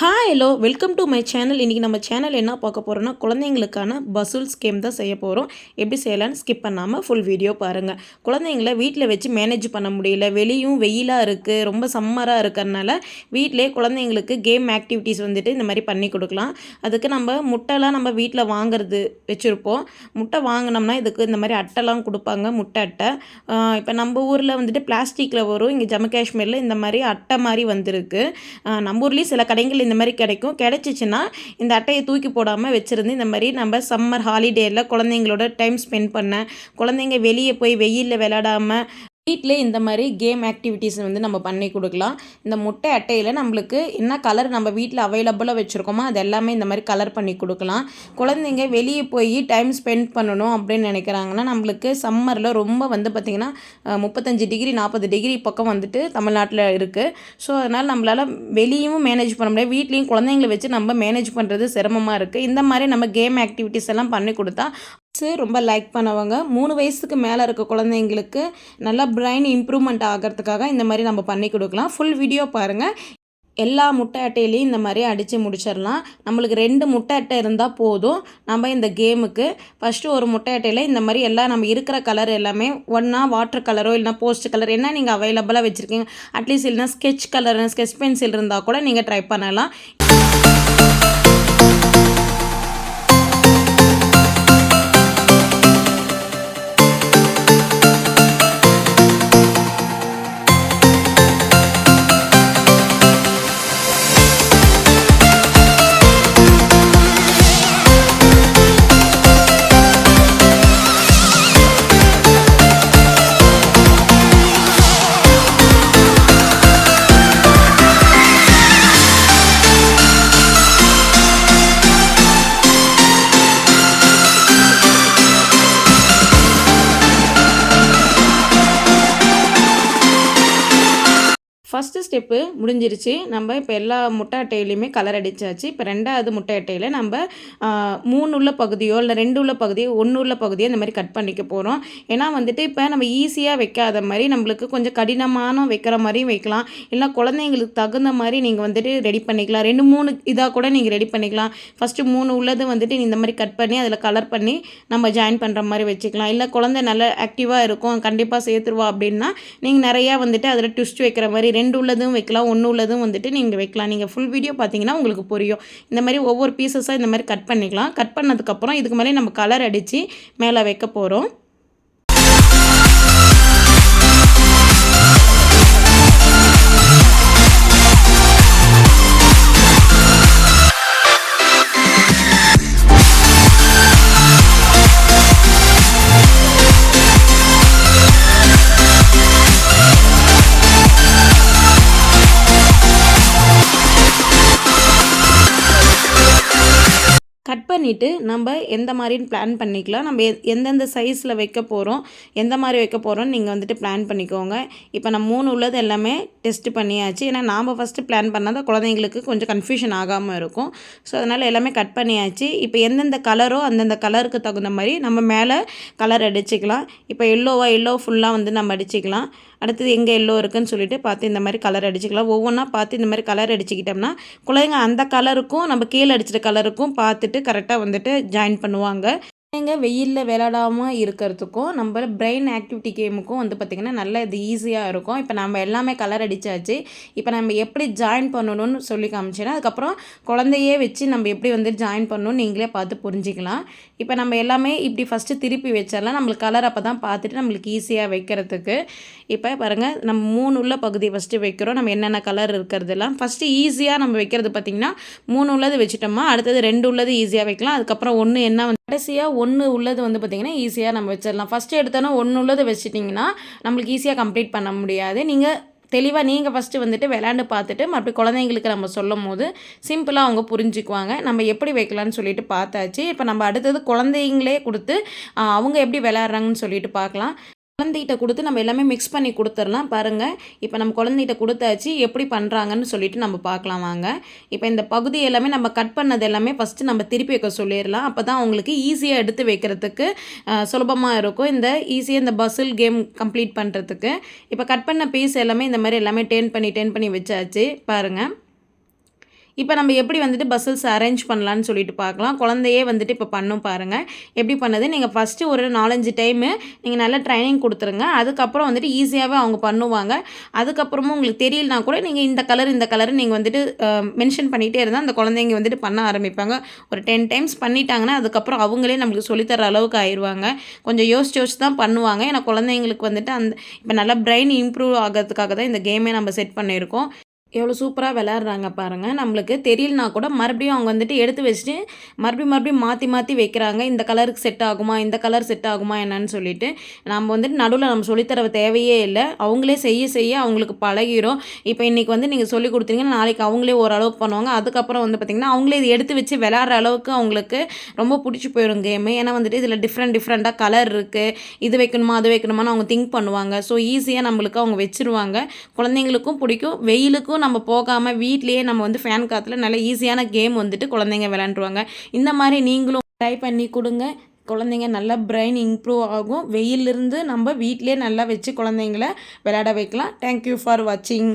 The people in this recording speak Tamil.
Hi hello welcome to my channel இன்றைக்கி நம்ம சேனல் என்ன பார்க்க போகிறோம்னா குழந்தைங்களுக்கான பசுல் ஸ்கீம் தான் செய்ய போகிறோம் எப்படி செய்யலான்னு ஸ்கிப் பண்ணாமல் ஃபுல் வீடியோ பாருங்கள் குழந்தைங்கள வீட்டில் வச்சு மேனேஜ் பண்ண முடியல. வெளியும் வெயிலாக இருக்குது ரொம்ப சம்மராக இருக்கிறதுனால வீட்டிலே குழந்தைங்களுக்கு கேம் ஆக்டிவிட்டீஸ் வந்துட்டு இந்த மாதிரி பண்ணி கொடுக்கலாம். அதுக்கு நம்ம முட்டைலாம் நம்ம வீட்டில் வாங்குறது வச்சுருப்போம். முட்டை வாங்கினோம்னா இதுக்கு இந்த மாதிரி அட்டைலாம் கொடுப்பாங்க. முட்டை அட்டை. இப்போ நம்ம ஊரில் வந்துட்டு பிளாஸ்டிக்கில் வரும். இங்கே ஜம்மு காஷ்மீரில் இந்த மாதிரி அட்டை மாதிரி வந்திருக்கு. நம்ம ஊர்லேயும் சில கடைகள் இந்த மாதிரி கிடைக்கும். கிடைச்சிச்சின்னா இந்த அட்டையை தூக்கி போடாமல் வச்சுருந்து இந்த மாதிரி நம்ம சம்மர் ஹாலிடேயில் குழந்தைங்களோட டைம் ஸ்பெண்ட் பண்ண குழந்தைங்க வெளியே போய் வெயிலில் விளையாடாமல் வீட்டிலே இந்த மாதிரி கேம் ஆக்டிவிட்டீஸ் வந்து நம்ம பண்ணி கொடுக்கலாம். இந்த முட்டை அட்டையில் நம்மளுக்கு என்ன கலர் நம்ம வீட்டில் அவைலபிளாக வச்சுருக்கோமோ அது எல்லாமே இந்த மாதிரி கலர் பண்ணி கொடுக்கலாம். குழந்தைங்க வெளியே போய் டைம் ஸ்பெண்ட் பண்ணணும் அப்படின்னு நினைக்கிறாங்கன்னா நம்மளுக்கு சம்மரில் ரொம்ப வந்து பார்த்திங்கன்னா முப்பத்தஞ்சு டிகிரி நாற்பது டிகிரி பக்கம் வந்துட்டு தமிழ்நாட்டில் இருக்குது ஸோ அதனால் நம்மளால் வெளியும் மேனேஜ் பண்ண முடியாது. வீட்லேயும் குழந்தைங்களை வச்சு நம்ம மேனேஜ் பண்ணுறது சிரமமாக இருக்குது இந்த மாதிரி நம்ம கேம் ஆக்டிவிட்டீஸ் எல்லாம் பண்ணி கொடுத்தா kids ரொம்ப லைக் பண்ணவங்க. மூணு வயசுக்கு மேலே இருக்க குழந்தைங்களுக்கு நல்லா பிரைன் இம்ப்ரூவ்மெண்ட் ஆகிறதுக்காக இந்த மாதிரி நம்ம பண்ணி கொடுக்கலாம். ஃபுல் வீடியோ பாருங்கள் எல்லா முட்டை அட்டையிலையும் இந்த மாதிரி அடித்து முடிச்சிடலாம். நம்மளுக்கு ரெண்டு முட்டை அட்டை இருந்தால் போதும். நம்ம இந்த கேமுக்கு ஃபஸ்ட்டு ஒரு முட்டை அட்டையில் இந்த மாதிரி எல்லாம் நம்ம இருக்கிற கலர் எல்லாமே ஒன்றா வாட்டர் கலரோ இல்லைனா போஸ்ட் கலர் என்ன நீங்கள் அவைலபிளாக வச்சுருக்கீங்க. அட்லீஸ்ட் இல்லைனா ஸ்கெட்ச் கலர் ஸ்கெட்ச் பென்சில் இருந்தால் கூட நீங்கள் ட்ரை பண்ணலாம். ஃபஸ்ட்டு ஸ்டெப்பு முடிஞ்சிருச்சு. நம்ம இப்போ எல்லா முட்டை அட்டையிலையுமே கலர் அடித்தாச்சு இப்போ ரெண்டாவது முட்டை அட்டையில் நம்ம மூணு உள்ள பகுதியோ இல்லை ரெண்டு உள்ள பகுதியோ ஒன்று உள்ள பகுதியோ இந்த மாதிரி கட் பண்ணிக்க போகிறோம் ஏன்னா வந்துட்டு இப்போ நம்ம ஈஸியாக வைக்காத மாதிரி நம்மளுக்கு கொஞ்சம் கடினமான வைக்கிற மாதிரியும் வைக்கலாம். இல்லை குழந்தைங்களுக்கு தகுந்த மாதிரி நீங்கள் வந்துட்டு ரெடி பண்ணிக்கலாம். ரெண்டு மூணு இதாக கூட நீங்கள் ரெடி பண்ணிக்கலாம். ஃபஸ்ட்டு மூணு உள்ளது வந்துட்டு இந்த மாதிரி கட் பண்ணி அதில் கலர் பண்ணி நம்ம ஜாயின் பண்ணுற மாதிரி வச்சுக்கலாம். இல்லை குழந்தை நல்ல ஆக்டிவாக இருக்கும். கண்டிப்பாக சேர்த்துருவா அப்படின்னா நீங்கள் நிறையா வந்துட்டு அதில் ட்விஸ்ட் வைக்கிற மாதிரி ரெண்டு உள்ளதும் வைக்கலாம் ஒன்று உள்ளதும் வந்துட்டு நீங்கள் வைக்கலாம். நீங்கள் ஃபுல் வீடியோ பார்த்தீங்கன்னா உங்களுக்கு புரியும். இந்த மாதிரி ஒவ்வொரு பீசஸாக இந்த மாதிரி கட் பண்ணிக்கலாம். கட் பண்ணதுக்கப்புறம் இதுக்கு மேலே நம்ம கலர் அடித்து மேலே வைக்க போகிறோம் பண்ணிவிட்டு நம்ம எந்த மாதிரின்னு பிளான் பண்ணிக்கலாம். நம்ம எந்தெந்த சைஸில் வைக்க போகிறோம் எந்த மாதிரி வைக்க போகிறோம்னு நீங்கள் வந்துட்டு பிளான் பண்ணிக்கோங்க. இப்போ நம்ம மூணு உள்ளது எல்லாமே டெஸ்ட் பண்ணியாச்சு. ஏன்னா நாம் ஃபஸ்ட்டு பிளான் பண்ணால் தான் குழந்தைங்களுக்கு கொஞ்சம் கன்ஃபியூஷன் ஆகாமல் இருக்கும். ஸோ அதனால் எல்லாமே கட் பண்ணியாச்சு. இப்போ எந்தெந்த கலரோ அந்தந்த கலருக்கு தகுந்த மாதிரி நம்ம மேலே கலர் அடிச்சுக்கலாம். இப்போ எல்லோவா எல்லோ ஃபுல்லாக வந்து நம்ம அடிச்சுக்கலாம். அடுத்தது எங்கே எல்லோ இருக்குன்னு சொல்லிட்டு பார்த்து இந்த மாதிரி கலர் அடிச்சுக்கலாம். ஒவ்வொன்றா பார்த்து இந்த மாதிரி கலர் அடிச்சுக்கிட்டோம்னா குழந்தைங்க அந்த கலருக்கும் நம்ம கீழே அடிச்சிட்ட கலருக்கும் பார்த்துட்டு கரெக்டாக வந்துட்டு ஜாயின் பண்ணுவாங்க. குழந்தைங்க வெயிலில் விளையாடாமல் இருக்கிறதுக்கும் நம்ம பிரெயின் ஆக்டிவிட்டி கேமுக்கும் வந்து பார்த்திங்கன்னா நல்ல இது ஈஸியாக இருக்கும். இப்போ நம்ம எல்லாமே கலர் அடித்தாச்சு இப்போ நம்ம எப்படி ஜாயின் பண்ணணும்னு சொல்லி காமிச்சேன்னா அதுக்கப்புறம் குழந்தையே வச்சு நம்ம எப்படி வந்து ஜாயின் பண்ணணும்னு நீங்களே பார்த்து புரிஞ்சிக்கலாம். இப்போ நம்ம எல்லாமே இப்படி ஃபஸ்ட்டு திருப்பி வச்சிடலாம். நம்மளுக்கு கலர் அப்போ தான் பார்த்துட்டு நம்மளுக்கு ஈஸியாக வைக்கிறதுக்கு. இப்போ பாருங்கள் நம்ம மூணு உள்ள பகுதி ஃபஸ்ட்டு வைக்கிறோம். நம்ம என்னென்ன கலர் இருக்கிறதெல்லாம் ஃபஸ்ட்டு ஈஸியாக நம்ம வைக்கிறது பார்த்திங்கன்னா மூணு உள்ளது வச்சுட்டோமா அடுத்தது ரெண்டு உள்ளது ஈஸியாக வைக்கலாம். அதுக்கப்புறம் ஒன்று என்ன வந்து கடைசியாக ஒன்று உள்ளது வந்து பார்த்திங்கன்னா ஈஸியாக நம்ம வச்சிடலாம். ஃபஸ்ட்டு எடுத்தோன்னா ஒன்று உள்ளது வச்சிட்டிங்கன்னா நம்மளுக்கு ஈஸியாக கம்ப்ளீட் பண்ண முடியாது. நீங்கள் தெளிவாக நீங்கள் ஃபஸ்ட்டு வந்துட்டு விளாண்டு பார்த்துட்டு மறுபடியும் குழந்தைங்களுக்கு நம்ம சொல்லும் போது சிம்பிளாக அவங்க புரிஞ்சுக்குவாங்க. நம்ம எப்படி வைக்கலாம்னு சொல்லிட்டு பார்த்தாச்சு. இப்போ நம்ம அடுத்தது குழந்தைங்களே கொடுத்து அவங்க எப்படி விளையாடுறாங்கன்னு சொல்லிட்டு பார்க்கலாம். குழந்தைகிட்ட கொடுத்து நம்ம எல்லாமே மிக்ஸ் பண்ணி கொடுத்துடலாம். பாருங்கள் இப்போ நம்ம குழந்தைகிட்ட கொடுத்தாச்சு எப்படி பண்ணுறாங்கன்னு சொல்லிட்டு நம்ம பார்க்கலாம் வாங்க. இப்போ இந்த பகுதி எல்லாமே நம்ம கட் பண்ணது எல்லாமே ஃபஸ்ட்டு நம்ம திருப்பி வைக்க சொல்லிடலாம். அப்போ தான் அவங்களுக்கு ஈஸியாக எடுத்து வைக்கிறதுக்கு சுலபமாக இருக்கும். இந்த ஈஸியாக இந்த பசில் கேம் கம்ப்ளீட் பண்ணுறதுக்கு இப்போ கட் பண்ண பீஸ் எல்லாமே இந்த மாதிரி எல்லாமே டேர்ன் பண்ணி டேர்ன் பண்ணி வச்சாச்சு. பாருங்கள் இப்போ நம்ம எப்படி வந்துட்டு பஸ்ஸஸ் அரேஞ்ச் பண்ணலான்னு சொல்லிட்டு பார்க்கலாம். குழந்தையே வந்துட்டு இப்போ பண்ணும் பாருங்கள் எப்படி பண்ணுது? நீங்கள் ஃபஸ்ட்டு ஒரு நாலஞ்சு டைமு நீங்கள் நல்லா ட்ரைனிங் கொடுத்துருங்க. அதுக்கப்புறம் வந்துட்டு ஈஸியாகவே அவங்க பண்ணுவாங்க. அதுக்கப்புறமும் உங்களுக்கு தெரியலனா கூட நீங்கள் இந்த கலர் இந்த கலர் நீங்கள் வந்துட்டு மென்ஷன் பண்ணிகிட்டே இருந்தால் அந்த குழந்தைங்க வந்துட்டு பண்ண ஆரம்பிப்பாங்க. ஒரு டென் டைம்ஸ் பண்ணிட்டாங்கன்னா அதுக்கப்புறம் அவங்களே நம்மளுக்கு சொல்லித்தர அளவுக்கு ஆயிடுவாங்க கொஞ்சம் யோசிச்சு யோசிச்சு தான் பண்ணுவாங்க. ஏன்னா குழந்தைங்களுக்கு வந்துட்டு அந்த இப்போ நல்லா பிரெயின் இம்ப்ரூவ் ஆகிறதுக்காக தான் இந்த கேமே நம்ம செட் பண்ணியிருக்கோம். எவ்வளோ சூப்பராக விளாட்றாங்க பாருங்கள் நம்மளுக்கு தெரியலனா கூட மறுபடியும் அவங்க வந்துட்டு எடுத்து வச்சுட்டு மறுபடியும் மறுபடியும் மாற்றி மாற்றி வைக்கிறாங்க. இந்த கலருக்கு செட் ஆகுமா? இந்த கலர் செட் ஆகுமா? என்னன்னு சொல்லிட்டு நம்ம வந்துட்டு நடுவில் நம்ம சொல்லித்தர தேவையே இல்லை. அவங்களே செய்ய செய்ய அவங்களுக்கு பழகிரும். இப்போ இன்றைக்கி வந்து நீங்கள் சொல்லி கொடுத்தீங்கன்னா நாளைக்கு அவங்களே ஓரளவுக்கு பண்ணுவாங்க. அதுக்கப்புறம் வந்து பார்த்திங்கன்னா அவங்களே இது எடுத்து வச்சு விளாட்ற அளவுக்கு அவங்களுக்கு ரொம்ப பிடிச்சி போயிடும் கேமு ஏன்னா வந்துட்டு இதில் டிஃப்ரெண்ட் டிஃப்ரெண்ட்டாக கலர் இருக்குது இது வைக்கணுமா? அது வைக்கணுமான்னு அவங்க திங்க் பண்ணுவாங்க. ஸோ ஈஸியாக நம்மளுக்கு அவங்க வச்சுருவாங்க. குழந்தைங்களுக்கும் பிடிக்கும். வெயிலுக்கும் நம்ம போகாமல் வீட்லேயே நம்ம வந்து ஃபேன் காற்றுல நல்ல ஈஸியான கேம் வந்துட்டு குழந்தைங்க விளாண்டுருவாங்க இந்த மாதிரி நீங்களும் ட்ரை பண்ணி கொடுங்க. குழந்தைங்க நல்லா பிரெயின் இம்ப்ரூவ் ஆகும். வெயிலிருந்து நம்ம வீட்டிலே நல்லா வச்சு குழந்தைங்கள விளையாட வைக்கலாம். தேங்க்யூ ஃபார் வாட்சிங்